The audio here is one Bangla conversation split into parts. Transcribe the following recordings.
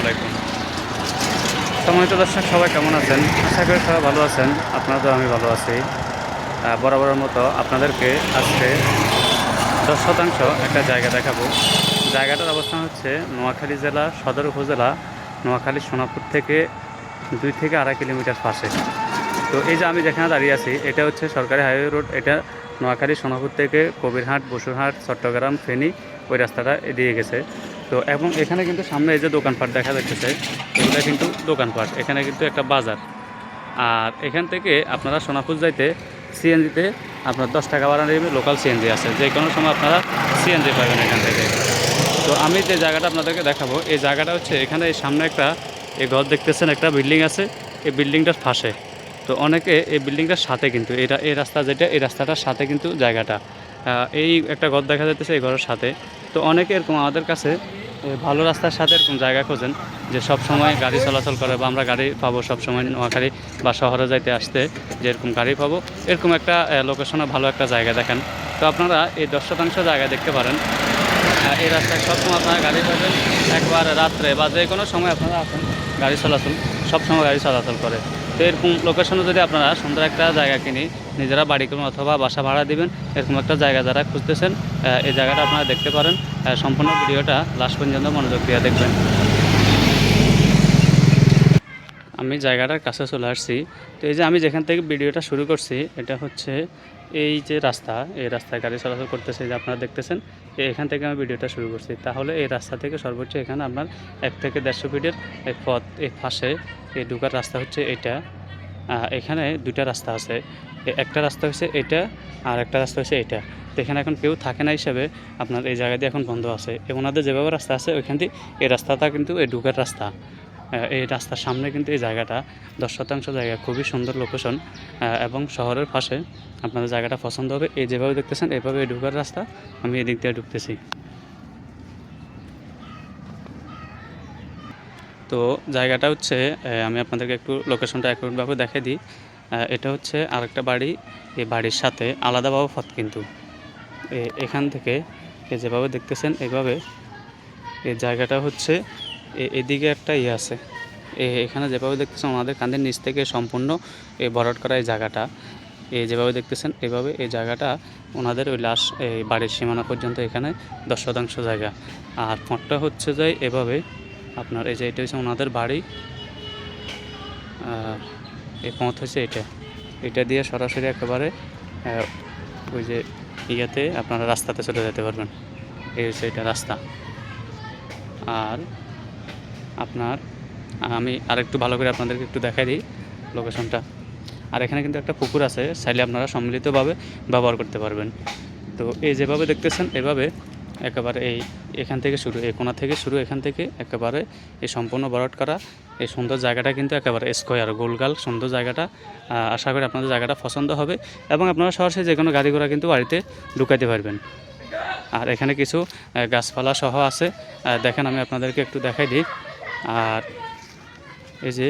আলাইকুম। সম্মানিত দর্শক, সবাই কেমন আছেন? আশা করি সবাই ভালো আছেন। আপনারা তো আমি ভালো আছি। বরাবরের মতো আপনাদেরকে আজকে দশ শতাংশ একটা জায়গা দেখাবো। জায়গাটার অবস্থান হচ্ছে নোয়াখালী জেলা, সদর উপজেলা, নোয়াখালী সোনাপুর থেকে দুই থেকে আড়াই কিলোমিটার পাশে। তো এই যে আমি যেখানে দাঁড়িয়ে আছি, এটা হচ্ছে সরকারি হাইওয়ে রোড। এটা নোয়াখালী সোনাপুর থেকে কবিরহাট, বসুরহাট, চট্টগ্রাম, ফেনী, ওই রাস্তাটা দিয়ে গেছে। তো এবং এখানে কিন্তু সামনে এই যে দোকানপাট দেখা যাচ্ছে, এগুলো কিন্তু দোকানপাট। এখানে কিন্তু একটা বাজার। আর এখান থেকে আপনারা সোনাপুর যাইতে সিএনজিতে আপনার দশ টাকা ভাড়া নেবে লোকাল সিএনজি আছে। যে কোনো সময় আপনারা সিএনজি পাবেন এখান থেকে। তো আমি যে জায়গাটা আপনাদেরকে দেখাবো, এই জায়গাটা হচ্ছে এখানে সামনে একটা, এই ঘর দেখতেছেন একটা বিল্ডিং আছে, এই বিল্ডিংটার পাশে। তো অনেকে এই বিল্ডিংটার সাথে কিন্তু, এটা, এই রাস্তা যেটা, এই রাস্তাটার সাথে কিন্তু জায়গাটা। এই একটা ঘর দেখা যাচ্ছে এই ঘরের সাথে। তো অনেকে এরকম আমাদের কাছে ভালো রাস্তার সাথে এরকম জায়গা খোঁজেন যে সব সময় গাড়ি চলাচল করে বা আমরা গাড়ি পাবো সব সময় নোয়াখালী বা শহরে যাইতে আসতে যে এরকম গাড়ি পাবো। এরকম একটা লোকেশনে ভালো একটা জায়গা দেখেন। তো আপনারা এই দশ শতাংশ জায়গা দেখতে পারেন। এই রাস্তায় সবসময় আপনারা গাড়ি পাবেন। একবার রাত্রে বা যে কোনো সময় আপনারা আসেন, গাড়ি চলাচল সবসময় গাড়ি চলাচল করে। তো এরকম লোকেশনে যদি আপনারা সুন্দর একটা জায়গা কিনে নিজেরা বাড়ি করুন অথবা বাসা ভাড়া দিবেন, এরকম একটা জায়গা যারা খুঁজতেছেন এই জায়গাটা আপনারা দেখতে পারেন। সম্পূর্ণ ভিডিওটা লাস্ট পর্যন্ত মনোযোগ দিয়ে দেখবেন। আমি জায়গাটার কাছে চলে আসছি। তো এই যে আমি যেখান থেকে ভিডিওটা শুরু করছি, এটা হচ্ছে এই যে রাস্তা, এই রাস্তায় গাড়ি চলাচল করতেছে যে আপনারা দেখতেছেন এখান থেকে আমি ভিডিওটা শুরু করছি। তাহলে এই রাস্তা থেকে সর্বোচ্চ এখানে আপনার এক থেকে দেড়শো ফিটের এই পথ, এই পাশে এই ঢুকার রাস্তা হচ্ছে এটা। এখানে দুইটা রাস্তা আছে। একটা রাস্তা হচ্ছে এটা আর একটা রাস্তা হচ্ছে এটা। এখানে এখন কেউ থাকে না হিসাবে আপনার এই জায়গা দিয়ে এখন বন্ধ আছে। ওনাদের যেভাবে রাস্তা আছে, ওইখান দিয়ে এই রাস্তাটা কিন্তু এই ঢুকার রাস্তা। এই রাস্তার সামনে কিন্তু এই জায়গাটা দশ শতাংশ জায়গা, খুবই সুন্দর লোকেশন এবং শহরের পাশে আপনাদের জায়গাটা পছন্দ হবে। এই যেভাবে দেখতেছেন এইভাবে এই ঢুকার রাস্তা, আমি এদিক দিয়ে ঢুকতেছি। তো জায়গাটা হচ্ছে আমি আপনাদেরকে একটু লোকেশনটা একভাবে দেখে দিই। এটা হচ্ছে আরেকটা বাড়ি। এই বাড়ির সাথে আলাদাভাবে পথ কিন্তু। এখান থেকে যেভাবে দেখতেছেন, এভাবে এই জায়গাটা হচ্ছে এদিকে একটা ইয়ে আছে। এখানে যেভাবে দেখতেছেন আমাদের কান্দের নিচ থেকে সম্পূর্ণ এই ভরাট করা এই জায়গাটা। এই যেভাবে দেখতেছেন, এভাবে এই জায়গাটা ওনাদের ওই লাশ এই বাড়ির সীমানা পর্যন্ত এখানে দশ শতাংশ জায়গা। আর পথটা হচ্ছে যে এভাবে আপনার এই যে এটা হচ্ছে ওনাদের বাড়ি। আর এই পথ হচ্ছে এটা। এটা দিয়ে সরাসরি একেবারে ওই যে ইয়েতে আপনারা রাস্তাতে চলে যেতে পারবেন। এই হচ্ছে এটা রাস্তা। আর আপনার, আমি আরেকটু ভালো করে আপনাদেরকে একটু দেখাই দিই লোকেশনটা আর এখানে কিন্তু একটা পুকুর আছে, চাইলে আপনারা সম্মিলিতভাবে ব্যবহার করতে পারবেন। তো এই যেভাবে দেখতেছেন, এভাবে একেবারে এই এখান থেকে শুরু, এই কোণা থেকে শুরু, এখান থেকে একেবারে এই সম্পূর্ণ বরট করা। এই সুন্দর জায়গাটা কিন্তু একেবারে স্কোয়ার, গোলগাল সুন্দর জায়গাটা। আশা করি আপনাদের জায়গাটা পছন্দ হবে এবং আপনারা সরাসরি যে কোনো গাড়ি ঘোড়া কিন্তু বাড়িতে ঢুকাইতে পারবেন। আর এখানে কিছু গাছপালা সহ আছে। দেখেন আমি আপনাদেরকে একটু দেখাই দিই। আর এই যে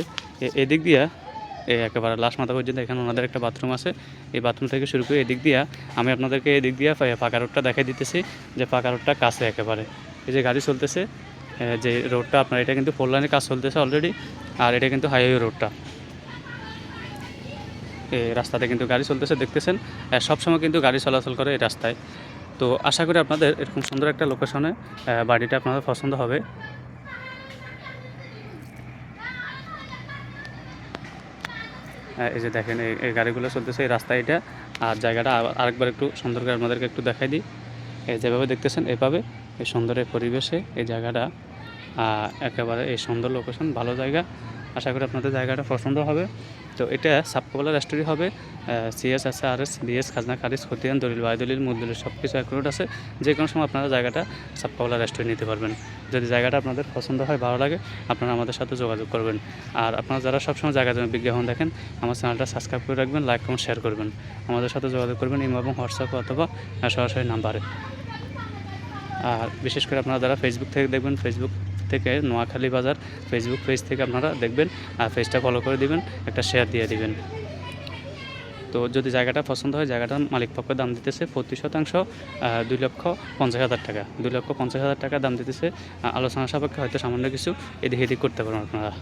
এদিক দিয়া এই একেবারে লাস্ট মাথা পর্যন্ত এখানে ওনাদের একটা বাথরুম আছে। এই বাথরুম থেকে শুরু করে এদিক দিয়া আমি আপনাদেরকে এদিক দিয়া ফাঁকা রোডটা দেখাই দিতেছি যে ফাঁকা রোডটা কাছে একেবারে। এই যে গাড়ি চলতেছে যে রোডটা আপনার, এটা কিন্তু ফোর লাইনের কাজ চলতেছে অলরেডি আর এটা কিন্তু হাইওয়ে রোডটা এই রাস্তাতে কিন্তু গাড়ি চলতেছে, দেখতেছেন? সবসময় কিন্তু গাড়ি চলাচল করে এই রাস্তায়। তো আশা করি আপনাদের এরকম সুন্দর একটা লোকেশনে বাড়িটা আপনাদের পছন্দ হবে। এই যে দেখেন, এই- গাড়িগুলো চলতেছে এই রাস্তা এটা। আর জায়গাটা আরেকবার একটু সুন্দর করে আপনাদেরকে একটু দেখাই দিই। এই যেভাবে দেখতেছেন, এভাবে এই সুন্দর এই পরিবেশে এই জায়গাটা একেবারে এই সুন্দর লোকেশন ভালো জায়গা। আশা করি আপনাদের জায়গাটা পছন্দ হবে। তো এটা সাবকবলা রেস্টুরি হবে। সিএস আছে আর এস বিএস খাজনা, খারিজ, খতিয়ান, দলিল বাই দলিল মূল দলিল সব কিছু অ্যাকুরেট আছে। যে কোনো সময় আপনারা জায়গাটা সাবকবলা রেস্টুরেন্ট নিতে পারবেন। যদি জায়গাটা আপনাদের পছন্দ হয়, ভালো লাগে, আপনারা আমাদের সাথে যোগাযোগ করবেন। আর আপনারা যারা সবসময় জায়গা জমি বিজ্ঞাপন দেখেন, আমার চ্যানেলটা সাবস্ক্রাইব করে রাখবেন লাইক কমেন্ট শেয়ার করবেন। আমাদের সাথে যোগাযোগ করবেন ইমো এবং হোয়াটসঅ্যাপ অথবা সরাসরি নাম্বারে। আর বিশেষ করে আপনারা যারা ফেসবুক থেকে দেখবেন ফেসবুক থেকে নোয়াখালী বাজার ফেসবুক পেজ থেকে আপনারা দেখবেন, আর পেজটা ফলো করে দিবেন, একটা শেয়ার দিয়ে দিবেন। তো যদি জায়গাটা পছন্দ হয়, জায়গাটার মালিক পক্ষ দাম দিতেছে প্রতি শতাংশ দুই লক্ষ পঞ্চাশ হাজার টাকা। দুই লক্ষ পঞ্চাশ হাজার টাকা দাম দিতেছে আলোচনা সাপেক্ষে হয়তো সামান্য কিছু এদিক এদিক করতে পারেন আপনারা।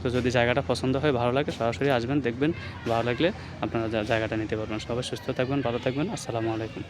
তো যদি জায়গাটা পছন্দ হয়, ভালো লাগে, সরাসরি আসবেন, দেখবেন, ভালো লাগলে আপনারা জায়গাটা নিতে পারবেন। সবাই সুস্থ থাকবেন, ভালো থাকবেন, আসসালামু আলাইকুম।